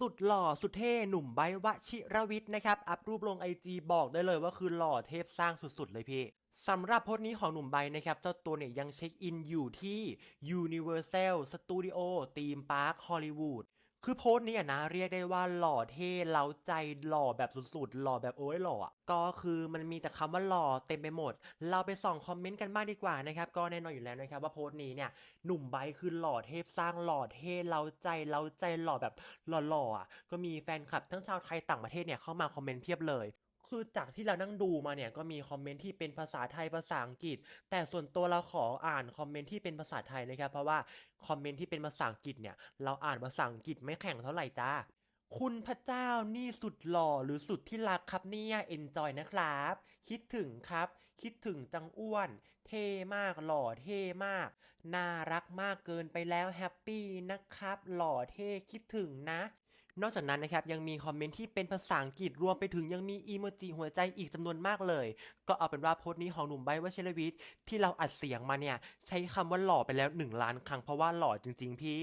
สุดหล่อสุดเท่หนุ่มไบวชิรวิทย์นะครับ อัพรูปลงไอจีบอกได้เลยว่าคือหล่อเทพสร้างสุดๆ เลยพี่สำหรับโพสต์นี้ของหนุ่มใบนะครับ เจ้าตัวเนี่ยยังเช็คอินอยู่ที่ Universal Studio Theme Park Hollywood คือโพสต์นี้อะนะเรียกได้ว่าหล่อเท่เล้าใจหล่อแบบสุดๆ หล่อแบบโอ้ยหล่ออะก็คือมันมีแต่คำว่าหล่อเต็มไปหมด เราไปส่องคอมเมนต์กันบ้างดีกว่านะครับก็แน่นอนอยู่แล้วนะครับว่าโพสต์นี้เนี่ยหนุ่มไบคือหล่อเทพสร้างหล่อเท่เล้าใจเล้าใจหล่อแบบหล่อๆอะก็มีแฟนคลับทั้งชาวไทยต่างประเทศเนี่ยเข้ามาคอมเมนต์เพียบเลย คือจากที่เรานั่งดูมาเนี่ยก็มีคอมเมนต์ที่เป็นภาษาไทยภาษาอังกฤษ แต่ส่วนตัวเราขออ่านคอมเมนต์ที่เป็นภาษาไทยนะครับ เพราะว่าคอมเมนต์ที่เป็นภาษาอังกฤษเนี่ยเราอ่านภาษาอังกฤษไม่แข็งเท่าไหร่จ้าคุณพระเจ้านี่สุดหล่อหรือสุดที่รักครับเนี่ยเอนจอยนะครับ คิดถึงครับ คิดถึงจังอ้วน เท่มากหล่อเท่มาก น่ารักมากเกินไปแล้วแฮปปี้นะครับ หล่อเท่คิดถึงนะ นอกจากนั้นนะครับยังมีคอมเมนต์ที่เป็นภาษาอังกฤษรวมไปถึงยังมีอีโมจิหัวใจอีกจำนวนมากเลย ก็เอาเป็นว่าโพสต์นี้ของหนุ่มไบวชิรวิทย์ที่เราอัดเสียงมาเนี่ยใช้คำว่าหล่อไปแล้ว 1 ล้านครั้งเพราะว่าหล่อจริง ๆ พี่